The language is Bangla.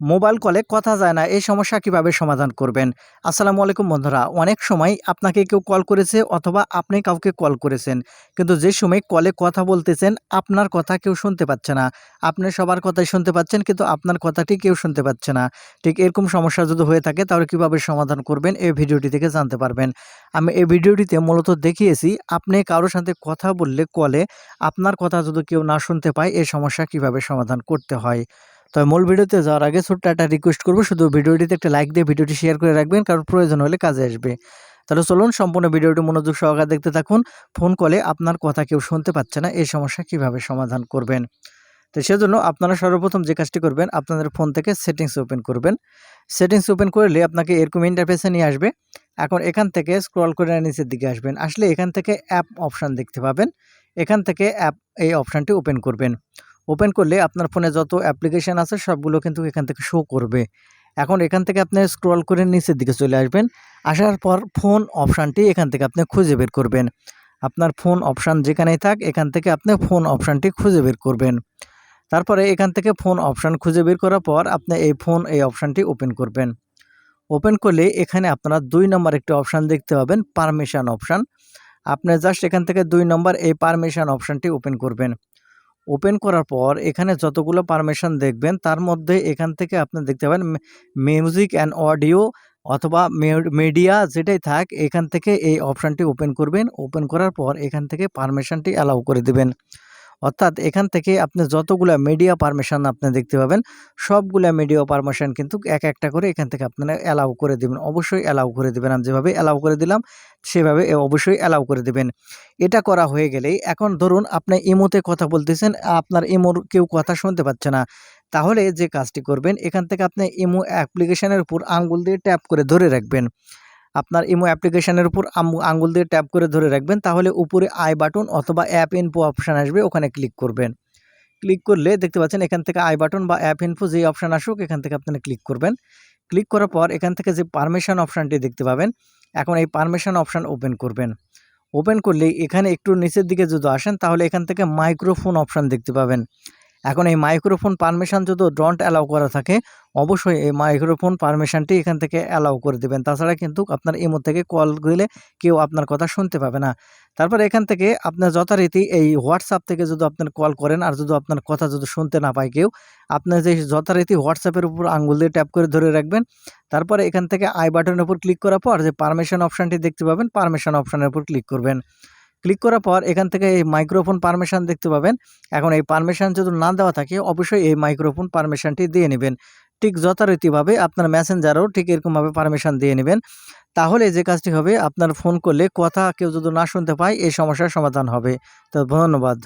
মোবাইল কলে কথা যায় না, এই সমস্যা কীভাবে সমাধান করবেন? আসসালামু আলাইকুম বন্ধুরা, অনেক সময় আপনাকে কেউ কল করেছে অথবা আপনি কাউকে কল করেছেন, কিন্তু যে সময় কলে কথা বলতেছেন, আপনার কথা কেউ শুনতে পাচ্ছে না। আপনি সবার কথাই শুনতে পাচ্ছেন, কিন্তু আপনার কথাটি কেউ শুনতে পাচ্ছে না। ঠিক এরকম সমস্যা যদি হয়ে থাকে, তাহলে কীভাবে সমাধান করবেন, এই ভিডিওটি থেকে জানতে পারবেন। আমি এই ভিডিওটিতে মূলত দেখিয়েছি, আপনি কারোর সাথে কথা বললে কলে আপনার কথা যদি কেউ না শুনতে পায়, এই সমস্যা কীভাবে সমাধান করতে হয়? তবে মূল ভিডিওতে যাওয়ার আগে ছোট্ট একটা রিকোয়েস্ট করব, শুধু ভিডিওটিতে একটা লাইক দিয়ে ভিডিওটি শেয়ার করে রাখবেন, কারণ প্রয়োজন হলে কাজে আসবে। তাহলে চলুন সম্পূর্ণ ভিডিওটি মনোযোগ সহকারে দেখতে থাকুন ফোন কলে আপনার কথা কেউ শুনতে পাচ্ছে না, এই সমস্যা কীভাবে সমাধান করবেন? তো সেজন্য আপনারা সর্বপ্রথম যে কাজটি করবেন, আপনাদের ফোন থেকে সেটিংস ওপেন করবেন। সেটিংস ওপেন করলে আপনাকে এরকম ইন্টারফেসে নিয়ে আসবে। এখন এখান থেকে স্ক্রল করে নিচের দিকে আসবেন, আসলে এখান থেকে অ্যাপ অপশান দেখতে পাবেন। এখান থেকে অ্যাপ এই অপশানটি ওপেন করবেন। ওপেন করলে আপনার ফোনে যত অ্যাপ্লিকেশান আছে সবগুলো কিন্তু এখান থেকে শো করবে। এখন এখান থেকে আপনি স্ক্রল করে নিচের দিকে চলে আসবেন। আসার পর ফোন অপশানটি এখান থেকে আপনি খুঁজে বের করবেন। আপনার ফোন অপশান যেখানেই থাক, এখান থেকে আপনি ফোন অপশানটি খুঁজে বের করবেন। তারপরে এখান থেকে ফোন অপশান খুঁজে বের করার পর আপনি এই ফোন এই অপশানটি ওপেন করবেন। ওপেন করলে এখানে আপনারা দুই নম্বর একটি অপশান দেখতে পাবেন পারমিশন অপশান আপনি জাস্ট এখান থেকে দুই নম্বর এই পারমিশন অপশানটি ওপেন করবেন। ওপেন করার পর এখানে যতগুলো পারমিশন দেখবেন, তার মধ্যে এখান থেকে আপনি দেখতে পাবেন মিউজিক অ্যান্ড অডিও অথবা মিডিয়া যেটাই থাক, এখান থেকে এই অপশানটি ওপেন করবেন। ওপেন করার পর এখান থেকে পারমিশনটি অ্যালাউ করে দেবেন। অর্থাৎ এখান থেকে আপনি যতগুলো মিডিয়া পারমিশন আপনি দেখতে পাবেন, সবগুলা মিডিয়া পারমিশন কিন্তু এক একটা করে এখান থেকে আপনারা অ্যালাউ করে দেবেন। অবশ্যই অ্যালাউ করে দেবেন। আমি যেভাবে অ্যালাউ করে দিলাম, সেভাবে অবশ্যই অ্যালাউ করে দেবেন। এটা করা হয়ে গেলেই এখন ধরুন আপনি ইমোতে কথা বলতেছেন, আপনার ইমোর কেউ কথা শুনতে পাচ্ছে না। তাহলে যে কাজটি করবেন, এখান থেকে আপনি ইমো অ্যাপ্লিকেশনের উপর আঙ্গুল দিয়ে ট্যাপ করে ধরে রাখবেন। আপনার ইমো অ্যাপ্লিকেশনের উপর আঙ্গুল দিয়ে ট্যাপ করে ধরে রাখবেন। তাহলে উপরে আই বাটন অথবা অ্যাপ ইনফো অপশান আসবে, ওখানে ক্লিক করবেন। ক্লিক করলে দেখতে পাচ্ছেন এখান থেকে আই বাটন বা অ্যাপ ইনফো যেই অপশান আসুক, এখান থেকে আপনারা ক্লিক করবেন। ক্লিক করার পর এখান থেকে যে পারমিশন অপশানটি দেখতে পাবেন, এখন এই পারমিশন অপশান ওপেন করবেন। ওপেন করলে এখানে একটু নিচের দিকে যদি আসেন, তাহলে এখান থেকে মাইক্রোফোন অপশান দেখতে পাবেন। এখন এই মাইক্রোফোন পারমিশন যদি ডন্ট অ্যালাউ করা থাকে, অবশ্যই এই মাইক্রোফোন পারমিশনটি এখান থেকে অ্যালাউ করে দেবেন। তাছাড়া কিন্তু আপনার ইমো থেকে কল গেলে কেউ আপনার কথা শুনতে পাবে না। তারপর এখান থেকে আপনার যথারীতি এই হোয়াটসঅ্যাপ থেকে যদি আপনার কল করেন আর যদি আপনার কথা যদি শুনতে না পায় কেউ আপনার যে যথারীতি হোয়াটসঅ্যাপের উপর আঙ্গুল দিয়ে ট্যাপ করে ধরে রাখবেন। তারপরে এখান থেকে আই বাটনের উপর ক্লিক করার পর যে পারমিশন অপশানটি দেখতে পাবেন পারমিশন অপশানের উপর ক্লিক করবেন। ক্লিক করার পর এখান থেকে এই মাইক্রোফোন পারমিশন দেখতে পাবেন। এখন এই পারমিশন যদি না দেওয়া থাকে, অবশ্যই এই মাইক্রোফোন পারমিশনটি দিয়ে নেবেন। ঠিক যথারীতিভাবে আপনার মেসেঞ্জারও ঠিক এরকমভাবে পারমিশন দিয়ে নেবেন। তাহলে যে কাজটি হবে, আপনার ফোন করলে কথা কেউ যদি না শুনতে পায়, এই সমস্যার সমাধান হবে। তো ধন্যবাদ।